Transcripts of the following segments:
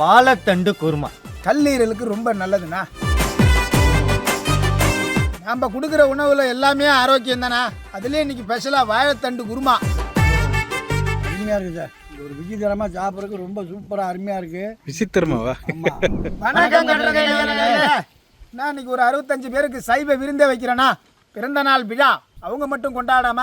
வாழைத்தண்டு குருமா. கல்லீரலுக்கு ரொம்ப நல்லதுண்ணா. நம்ம கொடுக்குற உணவுல எல்லாமே ஆரோக்கியம் தானே அதுலேயே இன்னைக்கு ஸ்பெஷலாக வாழைத்தண்டு குருமா. அருமையாக இருக்குது சார். இது ஒரு விஜயதரமாக சாப்பிட்றதுக்கு ரொம்ப சூப்பராக அருமையாக இருக்குது விசித்திரமாவா? வணக்கம். நான் இன்னைக்கு ஒரு அறுபத்தஞ்சு பேருக்கு சைவ விருந்தே வைக்கிறேன்னா பிறந்த நாள் விழா. அவங்க மட்டும் கொண்டாடாம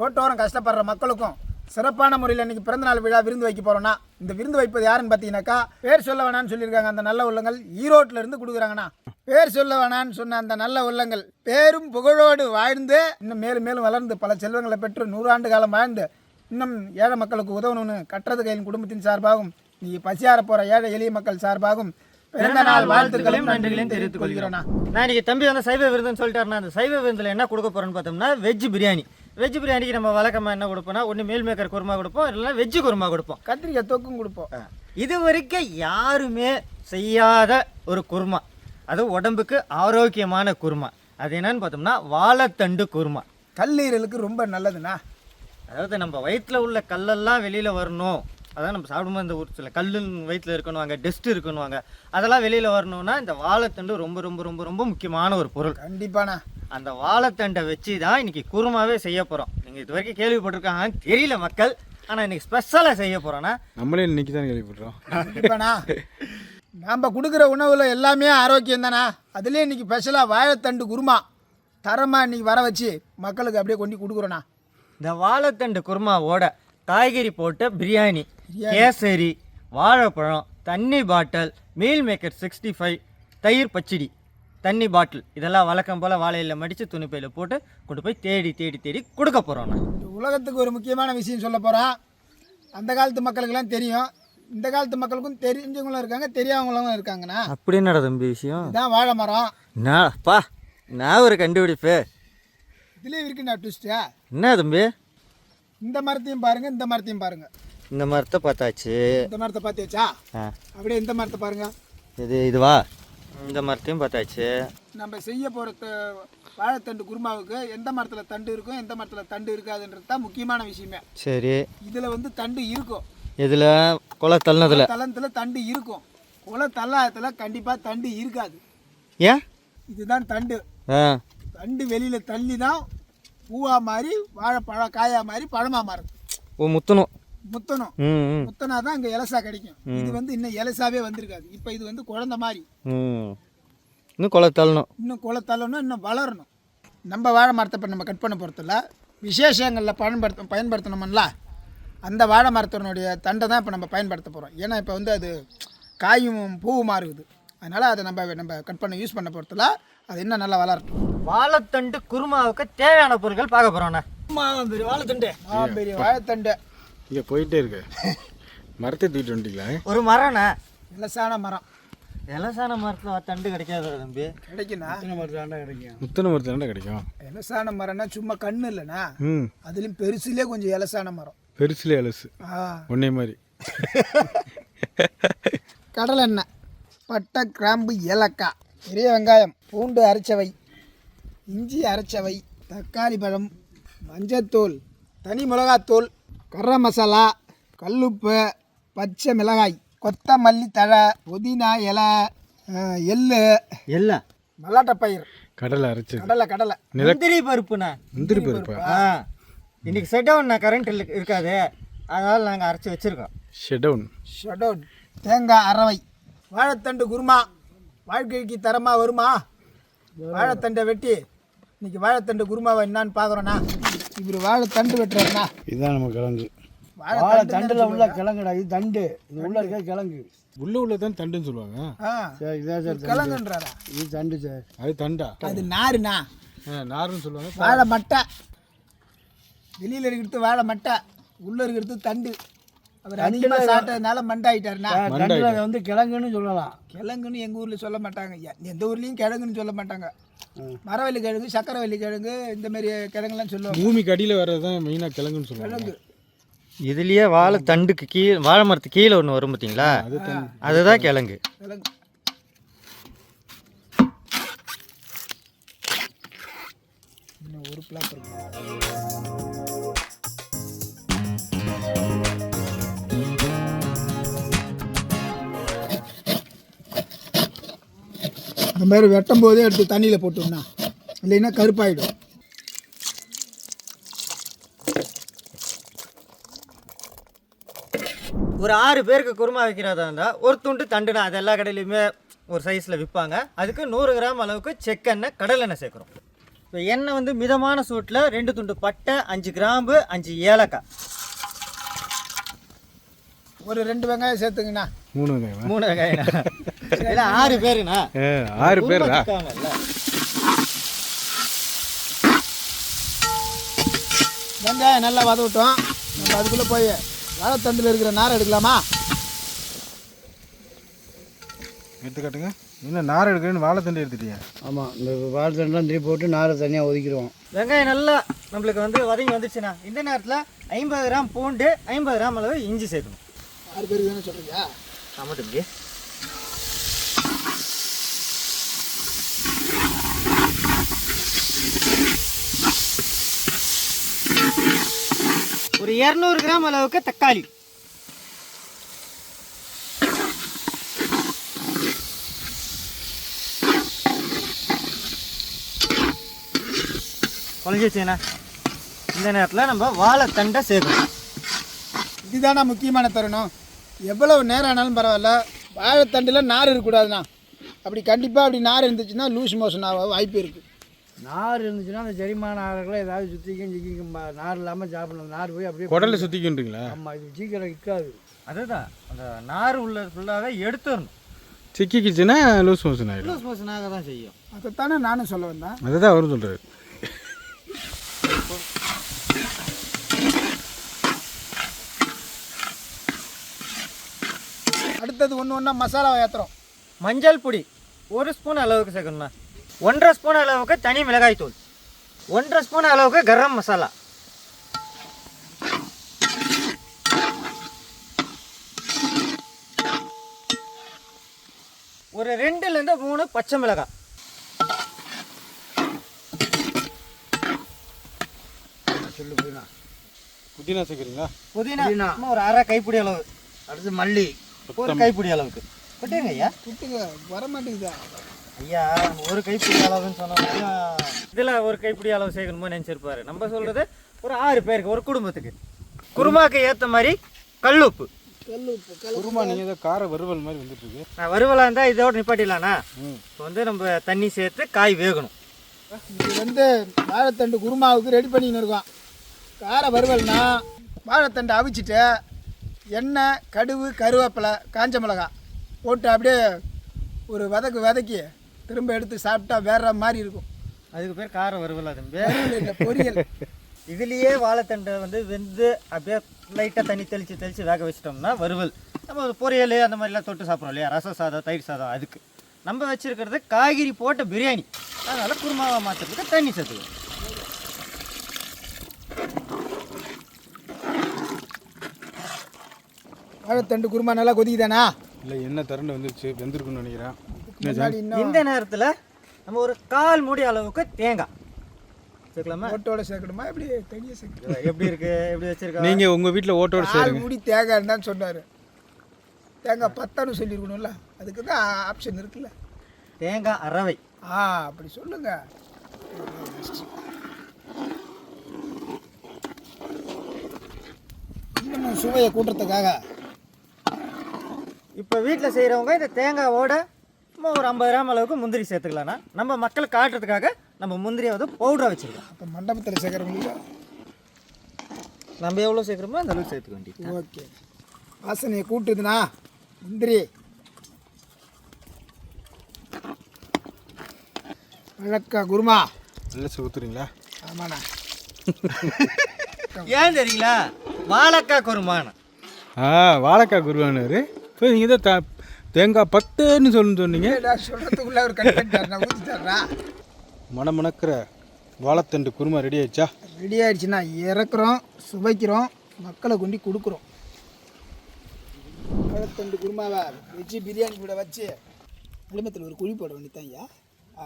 ரோட்டோரம் கஷ்டப்படுற மக்களுக்கும் சிறப்பான முறையில் இன்னைக்கு பிறந்த நாள் விழா விருந்து வைக்க போறோம்னா இந்த விருந்து வைப்பது யாருன்னு பார்த்தீங்கன்னாக்கா பேர் சொல்ல வேணாம்னு சொல்லியிருக்காங்க. அந்த நல்ல உள்ளங்கள் ஈரோட்டில் இருந்து கொடுக்குறாங்கண்ணா. பேர் சொல்ல வேணாம்னு சொன்ன அந்த நல்ல உள்ளங்கள் பேரும் புகழோடு வாழ்ந்து இன்னும் மேலும் மேலும் வளர்ந்து பல செல்வங்களை பெற்று நூறாண்டு காலம் வாழ்ந்து இன்னும் ஏழை மக்களுக்கு உதவணும்னு கட்டுறது கையின் குடும்பத்தின் சார்பாகவும் நீ பசியார போற ஏழை எளிய மக்கள் சார்பாகவும் பிறந்த நாள் வாழ்த்துக்களையும் நன்றிகளையும் தெரிவித்துக் கொள்கிறோண்ணா நான் இன்னைக்கு தம்பி வந்து சைவ விருந்துன்னு சொல்லிட்டாருன்னா அந்த சைவ விருந்தில் என்ன கொடுக்க போறோம்னு பார்த்தோம்னா வெஜ் பிரியாணி. வெஜ் பிரியாணிக்கு நம்ம வழக்கமாக என்ன கொடுப்போம்னா ஒன்று மீல் மேக்கர் குருமா கொடுப்போம் இல்லைன்னா வெஜ் குருமா கொடுப்போம். கத்திரிக்காய் தொக்கும் கொடுப்போம். இது வரைக்கும் யாருமே செய்யாத ஒரு குருமா. அது உடம்புக்கு ஆரோக்கியமான குருமா. அது என்னன்னு பார்த்தோம்னா வாழைத்தண்டு குருமா. கல்லீரலுக்கு ரொம்ப நல்லதுண்ணா. அதாவது நம்ம வயிற்றில் உள்ள கல்லெல்லாம் வெளியில் வரணும். அதான் நம்ம சாப்பிடும்போது இந்த ஒரு சில கல்லு வயிற்றில் இருக்கணுவாங்க டெஸ்ட் இருக்கணுவாங்க. அதெல்லாம் வெளியில் வரணும்னா இந்த வாழைத்தண்டு ரொம்ப ரொம்ப ரொம்ப ரொம்ப முக்கியமான ஒரு பொருள். கண்டிப்பாண்ணா. அந்த வாழைத்தண்டை வச்சு தான் இன்னைக்கு குருமாவே செய்ய போகிறோம் நீங்கள் இது வரைக்கும் கேள்விப்பட்டிருக்காங்கன்னு தெரியல மக்கள். ஆனால் இன்னைக்கு ஸ்பெஷலாக செய்ய போகிறோன்னா நம்மளே இன்னைக்கு தான் கேள்விப்படுறோம் கண்டிப்பாண்ணா. நம்ம கொடுக்குற உணவுல எல்லாமே ஆரோக்கியம் தானே அதுலேயே இன்னைக்கு ஸ்பெஷலாக வாழைத்தண்டு குருமா தரமாக இன்னைக்கு வர வச்சு மக்களுக்கு அப்படியே கொண்டு கொடுக்குறோண்ணா இந்த வாழைத்தண்டு குருமாவோட காய்கறி போட்ட பிரியாணி கேசரி வாழைப்பழம் தண்ணி bottle meal maker sixty five தயிர் பச்சடி. தண்ணி பாட்டில். இதெல்லாம் வழக்கம் போல் வாழையில் மடித்து துணிப்பையில் போட்டு கொண்டு போய் தேடி தேடி தேடி கொடுக்க போகிறோம் நான் உலகத்துக்கு ஒரு முக்கியமான விஷயம் சொல்ல போகிறோம் அந்த காலத்து மக்களுக்கெல்லாம் தெரியும். இந்த காலத்து மக்களுக்கும் தெரிஞ்சவங்களும் இருக்காங்க தெரியாதவங்களும் இருக்காங்கண்ணா. அப்படி என்னடா தம்பி விஷயம்? இதான் வாழை மரம். என்னப்பா நான் ஒரு கண்டுபிடிப்பு. இதுலேயே இருக்குண்ணா ட்விஸ்ட்டு என்ன தம்பி? இந்த மரத்தையும் பாருங்க இந்த மரத்தையும் பாருங்க. இந்த மரத்தை பார்த்தாச்சு. இந்த மரத்தை பார்த்து வச்சா ஆ. அப்படியே இந்த மரத்தை பாருங்க. இது இதுவா? இந்த மரத்தையும் பார்த்தாச்சு. நம்ம செய்ய போகிற வாழைத்தண்டு குருமாவுக்கு எந்த மரத்தில் தண்டு இருக்கும் எந்த மரத்தில் தண்டு இருக்காதுன்றது தான் முக்கியமான விஷயமே. சரி. இதில் வந்து தண்டு இருக்கும். இதில் கொலை தள்ளினதில்? தளத்தில் தண்டு இருக்கும். குல தள்ளாயத்தில் கண்டிப்பாக தண்டு இருக்காது. ஏன்? இதுதான் தண்டு. தண்டு வெளியில் தள்ளி தான் பூவா மாதிரி வாழைப்பழம் காயா மாதிரி பழமா மாறுது ஓ முத்தணும். முத்தணும். ம் ம். முத்தனா தான் இங்கே எலசா கிடைக்கும். இது வந்து இன்னும் எலசாவே வந்திருக்காது. இப்போ இது வந்து குழந்தை மாதிரி. இன்னும் கொலை தள்ளணும். இன்னும் குலை தள்ளணும் இன்னும் வளரணும். நம்ம வாழை மரத்தை இப்போ நம்ம கட் பண்ண போகிறதில்ல விசேஷங்களில் பயன்படுத்த பயன்படுத்தணும்ல. அந்த வாழை மரத்தினுடைய தண்டை தான் இப்போ நம்ம பயன்படுத்த போகிறோம் ஏன்னா இப்போ வந்து அது காயும் பூவுமா இருக்குது அதனால் அதை நம்ம நம்ம கட் பண்ண யூஸ் பண்ண போகிறதில்ல அது இன்னும் நல்லா வளரட்டும். வாழைத்தண்டு குருமாவுக்கு தேவையான பொருட்கள் பார்க்க போகிறோண்ணே வாழைத்தண்டு. ஆ பெரிய வாழைத்தண்டு. இங்கே போயிட்டே இருக்கு. மரத்தை தூக்கிட்டு வந்துட்டீங்களா? ஒரு மரம்ண்ணே. இலசான மரம். இலசான மரத்தில் தண்டு கிடைக்காது தம்பி? கிடைக்குண்ணா சின்ன மரத்தாண்டா கிடைக்கும். முத்தனை மரத்தில் தானே கிடைக்கும். இலசான மரம்னா சும்மா கண்ணு இல்லைண்ணா. ம். அதுலேயும் பெருசுலேயே கொஞ்சம் இலசான மரம். பெருசுல அலசு ஆ. ஒன்னே மாதிரி. கடலை எண்ணெய் பட்டை கிராம்பு ஏலக்காய் பெரிய வெங்காயம் பூண்டு அரைச்சவை இஞ்சி அரைச்சவை தக்காளி பழம் மஞ்சத்தூள் தனி மிளகாத்தூள் கரம் மசாலா கல்லுப்பு பச்சை மிளகாய் கொத்தமல்லி தழை புதினா இலை ஆ, எள்ளு. இல்லை மல்லாட்டப்பயிர் கடலை அரைச்சது கடலை கடலை. முந்திரி பருப்புண்ணே. முந்திரி பருப்பா? ஆ. இன்னைக்கு செட் டவுன் கரண்ட் இருக்காது. அதனால் நாங்கள் அரைச்சி வச்சுருக்கோம். ஷெடவுன் ஷடவுன் தேங்காய் அரவை வாழைத்தண்டு குருமா. வாழ்க்கைக்கு தரமாக வருமா? வாழைத்தண்டை வெட்டி. இன்னைக்கு வாழைத்தண்டு குருமாவை என்னான்னு பார்க்குறோண்ணா. இவர் வாழைத்தண்டு வெட்டுறாருண்ணா. இதுதான் நம்ம கிழங்கு. வாழை தண்டில் உள்ள கிழங்குடா இது தண்டு. இது உள்ள இருக்க கிழங்கு. உள்ள உள்ள தான் தண்டுன்னு சொல்லுவாங்க. ஆ சரி இதான் சார் தண்டு. கிழங்குன்றாரா? இது தண்டு சார். அது தண்டா? அது நாருண்ணா. நாருன்னு சொல்லுவாங்க. வாழை மட்டை. வெளியில் இருக்கிறது வாழை மட்டை உள்ளே இருக்கிறது தண்டு. அவர் அதிகமாக சாப்பிட்டதுனால மண்டாயிட்டாருண்ணா. தண்டில் வந்து கிழங்குன்னு சொல்லலாம். கிழங்குன்னு எங்கள் ஊரில் சொல்ல மாட்டாங்க. எ- எந்த ஊர்லேயும் கிழங்குன்னு சொல்ல மாட்டாங்க. மரவள்ளி கிழங்கு சக்கரவள்ளி கிழங்கு இந்த மாதிரி கிழங்குலாம் சொல்லுவாங்க. பூமிக்கு அடியில் வர்றது தான் மெயினாக கிழங்குன்னு சொல்லுவாங்க. இதுலயே வாழை தண்டுக்கு கீழே வாழை மரத்துக்கு கீழே ஒன்று வரும் பார்த்தீங்களா அதுதான் கிழங்கு. கிழங்கு. ஒரு பிளாட் இருக்கு. இந்த மாதிரி வெட்டும் போதே எடுத்து தண்ணியில் போட்டுருண்ணா இல்லைன்னா கருப்பாயிடும். ஒரு ஆறு பேருக்கு குருமா வைக்கிறதா இருந்தால் ஒரு துண்டு தண்டுனா அது எல்லா கடையிலையுமே ஒரு சைஸில் விற்பாங்க அதுக்கு நூறு கிராம் அளவுக்கு செக்கெண்ணெய் கடலெண்ணெய் சேர்க்குறோம். இப்போ எண்ணெய் வந்து மிதமான சூட்டில் ரெண்டு துண்டு பட்டை அஞ்சு கிராம்பு அஞ்சு ஏலக்காய். ஒரு ரெண்டு வெங்காயம் சேர்த்துங்கண்ணா. மூணு வெங்காயமா? மூணு வெங்காயம் ஆறு பேருண்ணா ஆறு பேரா? குடும்பத்துக்காங்கல்ல. வெங்காயம் நல்லா வதவிட்டோம் நம்ம அதுக்குள்ளே போய் வாழைத்தண்டில் இருக்கிற நார் எடுக்கலாமா? எடுத்துக்காட்டுங்க என்ன நார் எடுக்கிறேன்னு வாழைத்தண்டு எடுத்துட்டியா? ஆமாம் இந்த வாழைத்தண்டெலாம் திருப்பி போட்டு நாரை தனியாக ஒதுக்கிடுவோம். வெங்காயம் நல்லா நம்மளுக்கு வந்து வதங்கி வந்துச்சுண்ணா இந்த நேரத்தில் ஐம்பது கிராம் பூண்டு ஐம்பது கிராம் அளவு இஞ்சி சேர்க்கணும். ஆறு பேருக்கு தானே சொல்கிறீங்க ஆமாம் தம்பி. ஒரு இரநூறு கிராம் அளவுக்கு தக்காளி. குழஞ்சிச்சுண்ணா இந்த நேரத்தில் நம்ம வாழைத்தண்டை சேர்க்கணும். இதுதானா முக்கியமான தருணம். எவ்வளவு நேரம் ஆனாலும் பரவாயில்ல. வாழைத்தண்டில் நார் இருக்கக்கூடாதுண்ணா. அப்படி கண்டிப்பாக அப்படி நார் இருந்துச்சுன்னா லூஸ் மோஷன் ஆக வாய்ப்பு இருக்குது நார் இருந்துச்சுன்னா அந்த செரிமான ஆறுகளை ஏதாவது சுற்றிக்கும் சிக்கிக்கும். நார் இல்லாமல் சாப்பிடணும். நார் போய் அப்படியே குடலை சுற்றிக்கின்றீங்களா ஆமாம் இது சீக்கிரம் இருக்காது அதுதான். அந்த நார் உள்ள ஃபுல்லாகவே எடுத்துடணும். சிக்கிக்கிச்சுன்னா லூஸ் மோஷன் ஆகிடும் லூஸ் மோஷனாக தான் செய்யும். அதைத்தானே நானும் சொல்ல வந்தேன். அதுதான் அவரும் சொல்கிறாரு அடுத்தது ஒன்று ஒன்றா மசாலாவை ஏற்றுறோம் மஞ்சள் பொடி ஒரு ஸ்பூன் அளவுக்கு சேர்க்கணும்ண்ணா. ஒன்றரை ஸ்பூன் அளவுக்கு தனி மிளகாய் தூள். ஒன்றரை ஸ்பூன் அளவுக்கு கரம் மசாலா. ஒரு ரெண்டுலேருந்து மூணு பச்சை மிளகாய். சொல்லு போயினா புதினா சேர்க்குறீங்களா? புதினா. புதினா. ஒரு அரை கைப்பிடி அளவு. அடுத்து மல்லி. ஒரு கைப்பிடி அளவுக்கு. கொட்டுங்க ஐயா. விட்டுங்க வர மாட்டேங்குதா? ஐயா ஒரு கைப்பிடி அளவுன்னு சொன்னோம்னா இதில் ஒரு கைப்பிடி அளவு சேர்க்கணுமோ நினச்சிருப்பாரு. நம்ம சொல்கிறது ஒரு ஆறு பேருக்கு ஒரு குடும்பத்துக்கு. குருமாக்கு ஏற்ற மாதிரி கல்லுப்பு. குருமா நீங்கள் ஏதோ கார வறுவல் மாதிரி வந்துட்டு இருக்கு நான் வருவலா இருந்தால் இதோட நிப்பாட்டிடலாண்ணா இப்போ வந்து நம்ம தண்ணி சேர்த்து காய் வேகணும். இது வந்து வாழைத்தண்டு குருமாவுக்கு ரெடி பண்ணின்னு இருக்கோம். கார வறுவல்னா வாழைத்தண்டை அவிச்சிட்டு எண்ணெய் கடுகு கருவேப்பிலை காஞ்ச மிளகாய் போட்டு அப்படியே ஒரு வதக்கு வதக்கி திரும்ப எடுத்து சாப்பிட்டா வேற மாதிரி இருக்கும். அதுக்கு பேர் கார வருவலா வறுவல் இல்லை, பொரியல். இதுலேயே வாழைத்தண்டை வந்து வெந்து அப்படியே லைட்டாக தண்ணி தெளித்து தெளித்து வேக வச்சிட்டோம்னா வறுவல். நம்ம ஒரு பொரியல் அந்த மாதிரிலாம் தொட்டு சாப்பிட்றோம் இல்லையா? ரச சாதம் தயிர் சாதம் அதுக்கு. நம்ம வச்சிருக்கிறது காய்கறி போட்ட பிரியாணி. அதனால் குருமாவை மாற்றுறதுக்கு தண்ணி சேர்த்துக்கணும். வாழைத்தண்டு குருமா நல்லா கொதிக்குதானா? இல்லை என்ன திரண்டு வந்துருச்சு வெந்திருக்குன்னு நினைக்கிறேன். முன்னாடி இன்னும் இந்த நேரத்தில் நம்ம ஒரு கால் மூடி அளவுக்கு தேங்காய். சேர்க்கலாமா? ஓட்டோட சேர்க்கணுமா? எப்படி தனியாக சேர்க்கணும் எப்படி இருக்கு? எப்படி வச்சிருக்கா நீங்கள் உங்கள் வீட்டில் ஓட்டோட ஆறு மூடி தேங்காய் தான் சொன்னார். தேங்காய் பத்தான்னு சொல்லியிருக்கணும்ல அதுக்கு தான் ஆப்ஷன் இருக்குல்ல. தேங்காய் அரவை. ஆ அப்படி சொல்லுங்க. இன்னமும் சுவையை கூட்டுறதுக்காக. இப்போ வீட்டில் செய்கிறவங்க இந்த தேங்காவோட சும்மா ஒரு ஐம்பது கிராம் அளவுக்கு முந்திரி சேர்த்துக்கலாம்னா நம்ம மக்களுக்கு காட்டுறதுக்காக நம்ம முந்திரியை வந்து பவுடராக வச்சுருக்கோம். அப்போ மண்டபத்தில் சேர்க்குறவங்களுக்கு நம்ம எவ்வளோ சேர்க்குறோமோ அந்த அளவுக்கு சேர்த்துக்க வேண்டியது ஓகே. வாசனையை கூட்டுதுண்ணா முந்திரி. வழக்கா குருமா. நல்லா ஊற்றுறீங்களா ஆமாண்ணா. ஏன் தெரியுங்களா? வாழைக்காய் குருமான ஆ வாழைக்காய் குருவானாரு இப்போ நீங்கள் தான் த- தேங்காய் பத்துன்னு சொல்லு சொன்னீங்க. நான் சொல்கிறதுக்குள்ளே ஒரு கண்டிப்பாக ஊற்றிட்டாரா மனம் மணக்கிற வாழைத்தண்டு குருமா ரெடி ஆயிடுச்சா? ரெடி ஆயிடுச்சுன்னா இறக்குறோம் சுவைக்கிறோம் மக்களை கொண்டு கொடுக்குறோம். வாழைத்தண்டு குருமாவை வச்சு பிரியாணி கூட வச்சு குடும்பத்தில் ஒரு குழி போட வேண்டியதான் ஐயா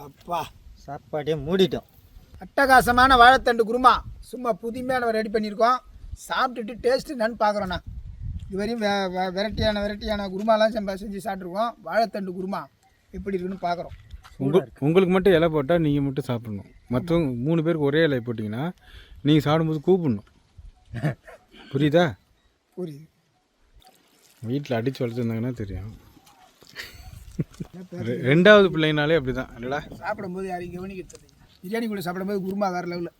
அப்பா. சாப்பாட்டையே மூடிட்டோம். அட்டகாசமான வாழைத்தண்டு குருமா. சும்மா புதுமையான ரெடி பண்ணியிருக்கோம். சாப்பிட்டுட்டு டேஸ்ட்டு என்னன்னு பார்க்குறோண்ணா இதுவரையும் வெ வெரைட்டியான வெரைட்டியான குருமாலாம் செம்ப செஞ்சு சாப்பிட்ருக்கோம் வாழைத்தண்டு குருமா எப்படி இருக்குன்னு பார்க்குறோம். உங்கள் உங்களுக்கு மட்டும் இலை போட்டால் நீங்கள் மட்டும் சாப்பிடணும். மற்றவங்க மூணு பேருக்கு ஒரே இலை போட்டிங்கன்னா நீங்கள் சாப்பிடும்போது கூப்பிடணும். புரியுதா? புரியுது. வீட்டில் அடித்து வளர்த்துருந்தாங்கன்னா தெரியும். ரெண்டாவது பிள்ளைனாலே அப்படி தான் இல்லடா சாப்பிடும்போது யாரையும் கவனிக்கிறது பிரியாணி கூட சாப்பிடும்போது குருமா வேறு லெவலில்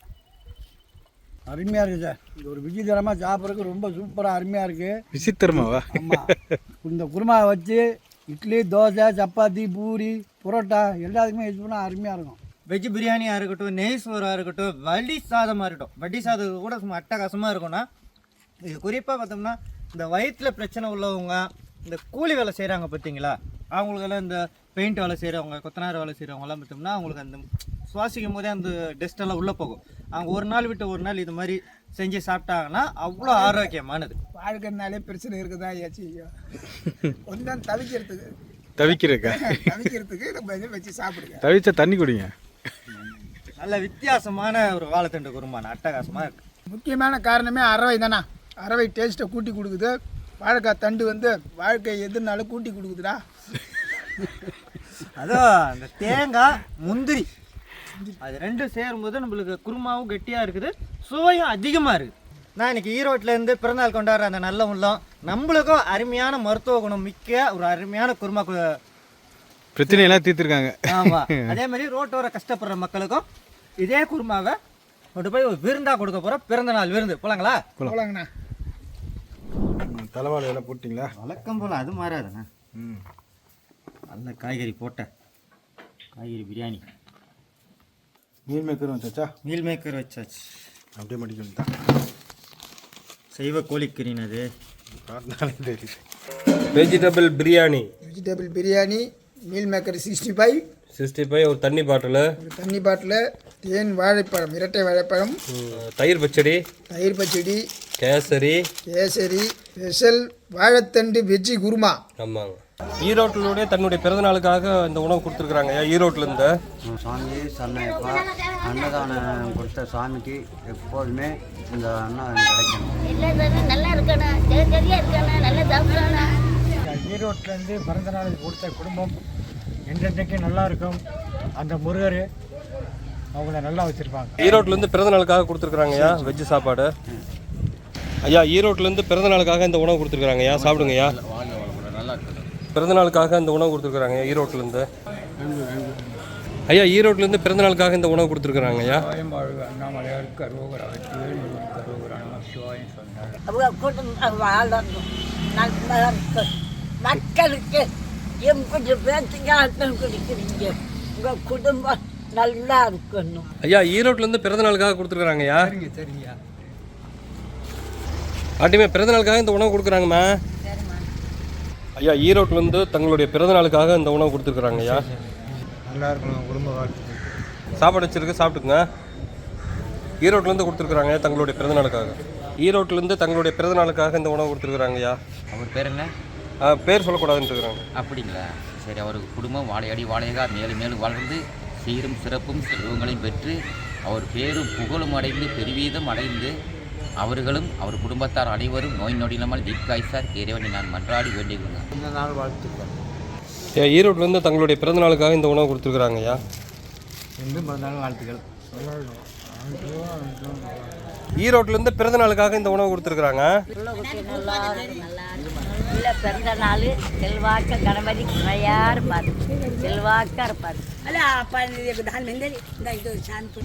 அருமையாக இருக்குது சார். இது ஒரு விஜயதரமாக சாப்பிட்றதுக்கு ரொம்ப சூப்பராக அருமையாக இருக்குது விசித்திரமாவா? ஆமாம் இந்த குருமாவை வச்சு இட்லி தோசை சப்பாத்தி பூரி புரோட்டா எல்லாத்துக்குமே யூஸ் பண்ணால் அருமையாக இருக்கும். வெஜ் பிரியாணியாக இருக்கட்டும் நெய் சோறாக இருக்கட்டும் வடி சாதமாக இருக்கட்டும். வடி சாதம் கூட சும்மா அட்டகாசமாக இருக்கும்னா இது குறிப்பாக பார்த்தோம்னா இந்த வயிற்றில் பிரச்சனை உள்ளவங்க இந்த கூலி வேலை செய்கிறாங்க பார்த்தீங்களா? அவங்களுக்கெல்லாம் இந்த பெயிண்ட் வேலை செய்கிறவங்க கொத்தனார் வேலை செய்கிறவங்கலாம் பார்த்தோம்னா அவங்களுக்கு அந்த சுவாசிக்கும் போதே அந்த டஸ்ட் எல்லாம் உள்ளே போகும். அவங்க ஒரு நாள் விட்டு ஒரு நாள் இது மாதிரி செஞ்சு சாப்பிட்டாங்கன்னா அவ்வளோ ஆரோக்கியமானது. வாழ்க்கைனாலே பிரச்சனை இருக்குதா ஏச்சு? கொஞ்சம் தவிக்கிறதுக்கு. தவிக்கிறக்கா தவிக்கிறதுக்கு நம்ம இதை வச்சு சாப்பிடுங்க. தவிச்சா தண்ணி குடிங்க. நல்ல வித்தியாசமான ஒரு வாழைத்தண்டு குருமான அட்டகாசமாக இருக்குது முக்கியமான காரணமே அரவை தானே? அரவை டேஸ்ட்டை கூட்டி கொடுக்குது. வாழைக்காய் தண்டு வந்து வாழ்க்கை எதுனாலும் கூட்டி கொடுக்குதுடா. அதுவும் அந்த தேங்காய் முந்திரி. அது ரெண்டும் சேரும்போது நம்மளுக்கு குருமாவும் கெட்டியாக இருக்குது. சுவையும் அதிகமாக இருக்குது நான் இன்னைக்கு ஈரோட்டிலேருந்து பிறந்தநாள் கொண்டாடுற அந்த நல்ல உள்ளம் நம்மளுக்கும் அருமையான மருத்துவ குணம் மிக்க ஒரு அருமையான குருமா பிரச்சனையெல்லாம் தீர்த்துருக்காங்க. ஆமா. அதே மாதிரி ரோட்டோர கஷ்டப்படுற மக்களுக்கும் இதே குருமாவை கொண்டு போய் ஒரு விருந்தா கொடுக்க போற பிறந்த நாள் விருந்து. போலாங்களா? போலாங்கண்ணா. தலைவாழை எல்லாம் போட்டிங்களா? வழக்கம் போல. அது மாறாதுண்ணா. ம். நல்ல காய்கறி போட்ட. காய்கறி பிரியாணி. மீல் மேக்கரும் வச்சாச்சா? மீல் மேக்கர் வச்சாச்சு. அப்படியே மடிக்கணும் தான் சைவ கோழிக்கறின் அது பார்த்தாலே தெரியுது. Vegetable biryani vegetable biryani meal maker sixty five sixty five ஒரு தண்ணி பாட்டில். ஒரு தண்ணி பாட்டில் தேன் வாழைப்பழம் இரட்டை வாழைப்பழம். தயிர் பச்சடி. தயிர் பச்சடி. கேசரி. கேசரி ஸ்பெஷல் வாழைத்தண்டு வெஜ்ஜி குருமா. ஆமாங்க. ஈரோட்டிலுடைய தன்னுடைய பிறந்த நாளுக்காக இந்த உணவு கொடுத்துருக்குறாங்க ஈரோட்டிலேருந்து. சாமி சன்னப்பா அன்னதானம் கொடுத்த சாமிக்கு எப்போதுமே இந்த அன்னதானம் கிடைக்கணும் எல்லாரும் நல்லா இருக்கணும் சரி சரியா இருக்கணும் நல்லா சாப்பிடணும் ஈரோட்டிலேருந்து பிறந்த கொடுத்த குடும்பம் என்றென்றைக்கு நல்லா இருக்கும். அந்த முருகர் அவங்கள நல்லா வச்சுருப்பாங்க. ஈரோட்டிலேருந்து பிறந்த நாளுக்காக கொடுத்துருக்குறாங்க ஐயா வெஜ்ஜு சாப்பாடு. ஐயா ஈரோட்டிலேருந்து பிறந்த நாளுக்காக இந்த உணவு கொடுத்துருக்குறாங்க ஐயா. சாப்பிடுங்க ஐயா பிறந்த நாளுக்காக இந்த உணவு கொடுத்துருக்குறாங்க ஈரோட்டிலேருந்து. ஐயா ஈரோட்டிலேருந்து பிறந்த நாளுக்காக இந்த உணவு கொடுத்துருக்குறாங்க ஐயா. மக்களுக்கு எம்பிட்டு பேச்சுங்க ஆட்டம் குடிக்கிறீங்க. உங்க குடும்பம் நல்லா இருக்கணும். ஐயா ஈரோட்டிலேருந்து பிறந்த நாளுக்காக கொடுத்துருக்குறாங்க ஐயா. சரிங்க பாட்டிமே பிறந்த நாளுக்காக இந்த உணவு கொடுக்குறாங்கம்மா. ஐயா ஈரோட்டிலேருந்து தங்களுடைய பிறந்த நாளுக்காக இந்த உணவு கொடுத்துருக்குறாங்க ஐயா. நல்லா இருக்கணும் குடும்ப வாழ்த்துக்கள். சாப்பாடு வச்சிருக்கு சாப்பிட்டுக்குங்க. ஈரோட்டிலேருந்து கொடுத்துருக்குறாங்க தங்களுடைய பிறந்த நாளுக்காக. ஈரோட்டிலேருந்து தங்களுடைய பிறந்த நாளுக்காக இந்த உணவு கொடுத்துருக்குறாங்க ஐயா. அவர் பேர் என்ன? பேர் சொல்லக்கூடாதுன்னு இருக்கிறாங்க. அப்படிங்களா? சரி அவருக்கு குடும்பம் வாழையடி வாழையகா மேலும் மேலும் வளர்ந்து சீரும் சிறப்பும் செல்வங்களையும் பெற்று அவர் பேரும் புகழும் அடைந்து பெருவீதம் அடைந்து அவர்களும் அவர் குடும்பத்தார் அனைவரும் நோய் நொடியில்லாமல் தீர்க்காய்சார் இறைவனை நான் மன்றாடி வேண்டிக் ஐயா ஈரோட்டிலேருந்து தங்களுடைய பிறந்த நாளுக்காக இந்த உணவு கொடுத்துருக்குறாங்க ஐயா. ஈரோட்டிலேருந்து பிறந்த நாளுக்காக இந்த உணவு கொடுத்துருக்குறாங்க. இல்ல பிறந்த நாள் செல்வாக்க கணபதி குறையா இருப்பார் செல்வாக்கா இருப்பார்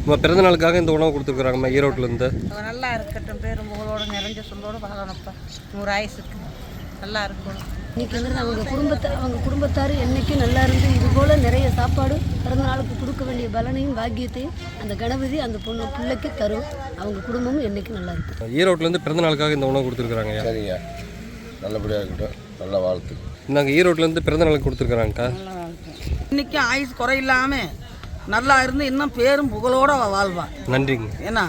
உங்கள் பிறந்த நாளுக்காக இந்த உணவு கொடுத்துருக்குறாங்கம்மா ஈரோட்டிலேருந்து. நல்லா இருக்கட்டும் பேரும் புகழோட நிறைஞ்ச சொல்லோடு வாழணும்ப்பா நூறு ஆயுசுக்கு நல்லா இருக்கணும். இன்னைக்கு வந்து அவங்க குடும்பத்தை அவங்க குடும்பத்தார் என்னைக்கும் நல்லா இருந்து இது போல நிறைய சாப்பாடு பிறந்த நாளுக்கு கொடுக்க வேண்டிய பலனையும் பாக்கியத்தையும் அந்த கணபதி அந்த பொண்ணு பிள்ளைக்கு தரும். அவங்க குடும்பமும் என்னைக்கும் நல்லா இருக்கும் ஈரோட்டிலேருந்து பிறந்த நாளுக்காக இந்த உணவு கொடுத்துருக்குறாங்க சரிங்க. நல்லபடியாக இருக்கட்டும். நல்ல வாழ்த்து. நாங்கள் ஈரோட்டிலேருந்து பிறந்த நாளுக்கு கொடுத்துருக்குறாங்கக்கா. இன்னைக்கு ஆயுசு குறையில்லாம நல்லா இருந்து இன்னும் பேரும் புகழோட வாழ்வா. நன்றிங்க. ஏன்னா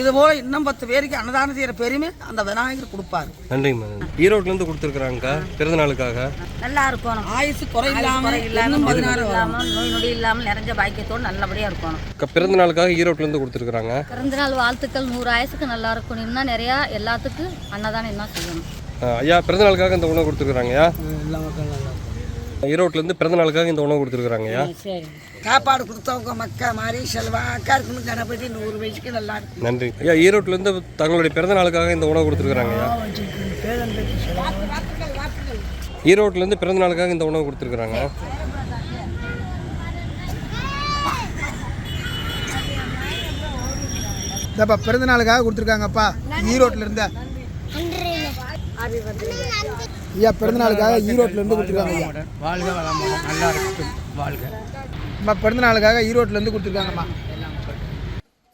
இது போல இன்னும் பத்து பேருக்கு அன்னதானம் செய்யற பெருமை அந்த விநாயகர் கொடுப்பாரு. நன்றிங்கம்மா நன்றி. ஈரோட்டிலேருந்து கொடுத்துருக்குறாங்கக்கா. பிறந்த நாளுக்காக நல்லா இருக்கணும். ஆயுசு பதினாறு வரும். இல்லாமல் நோய் நொடி இல்லாமல் நிறைஞ்ச பாக்கியத்தோடு நல்லபடியா இருக்கணும். பிறந்த நாளுக்காக ஈரோட்டிலேருந்து கொடுத்துருக்குறாங்க. பிறந்தநாள் வாழ்த்துக்கள் நூறு ஆயுசுக்கு நல்லா இருக்கணும். இன்னும் நிறையா எல்லாத்துக்கும் அன்னதானம் என்ன செய்யணும். ஐயா பிறந்த நாளுக்காக இந்த உணவு கொடுத்துருக்குறாங்க ஐயா எல்லா மக்களும் நல்லா ஈரோட்லேருந்து பிறந்த நாளுக்காக இந்த உணவு கொடுத்துருக்குறாங்கய்யா சாப்பாடு கொடுத்தவங்க மக்கா மாதிரி செல்வாக்கா இருக்கணும் கணபதி நூறு வயசுக்கு நல்லா இருக்கும். நன்றி. ஐயா ஈரோட்லேருந்து தங்களுடைய பிறந்த நாளுக்காக இந்த உணவு கொடுத்துருக்குறாங்கய்யா ஈரோட்லேருந்து பிறந்த நாளுக்காக இந்த உணவு கொடுத்துருக்குறாங்க. இந்தப்பா பிறந்த நாளுக்காக கொடுத்துருக்காங்கப்பா. ஈரோட்டில் இருந்த ஐயா பிறந்த நாளுக்காக ஈரோட்டில் இருந்து கொடுத்துருக்காங்க. வாழ்க வளமுடன். நல்லா இருக்கட்டும். வாழ்க. அம்மா பிறந்த நாளுக்காக ஈரோட்டில் இருந்து கொடுத்துருக்காங்கம்மா.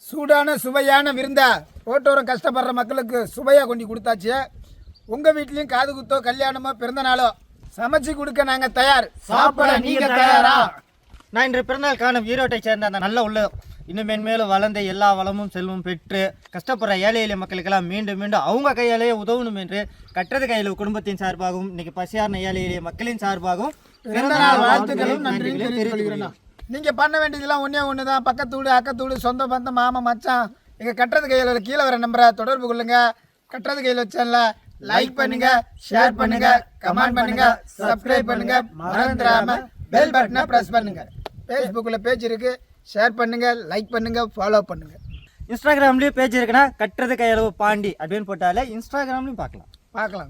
சூடான சுவையான விருந்தா ரோட்டோரம் கஷ்டப்படுற மக்களுக்கு சுவையாக கொண்டு கொடுத்தாச்சு. உங்கள் வீட்லேயும் காது குத்தோ கல்யாணமோ பிறந்த நாளோ சமைச்சு கொடுக்க நாங்கள் தயார். சாப்பிட நீங்கள் தயாரா? நான் இன்று பிறந்தநாள் காணும் ஈரோட்டை சேர்ந்த அந்த நல்ல உள்ள இன்னும் மென்மேலும் வளர்ந்து எல்லா வளமும் செல்வம் பெற்று கஷ்டப்படுற ஏழை எளிய மக்களுக்கெல்லாம் மீண்டும் மீண்டும் அவங்க கையாலேயே உதவணும் என்று கட்டது கையில் குடும்பத்தின் சார்பாகவும் இன்னைக்கு பசியார்ன ஏழை எளிய மக்களின் சார்பாகவும் வாழ்த்துக்களும் நன்றியும் தெரிவித்துக் கொள்கிறேன் நீங்க பண்ண வேண்டியதெல்லாம் ஒன்றே ஒன்று தான் பக்கத்து வீடு அக்கத்து வீடு சொந்த பந்தம் மாமா மச்சான். எங்க கட்டுறது கையில் கீழே வர நம்பரை தொடர்பு கொள்ளுங்க. கட்டுறது கையில் வச்சேன்ல லைக் பண்ணுங்க ஷேர் பண்ணுங்க கமெண்ட் பண்ணுங்க சப்ஸ்கிரைப் பண்ணுங்க. மறந்துடாம பெல் பட்டனை பிரஸ் பண்ணுங்க. ஃபேஸ்புக்கில் பேஜ் இருக்கு. ஷேர் பண்ணுங்க லைக் பண்ணுங்க ஃபாலோ பண்ணுங்க. இன்ஸ்டாகிராம்லேயும் பேஜ் இருக்குன்னா கட்டுறது கையளவு பாண்டி அப்படின்னு போட்டாலே இன்ஸ்டாகிராம்லையும் பார்க்கலாம். பார்க்கலாம்.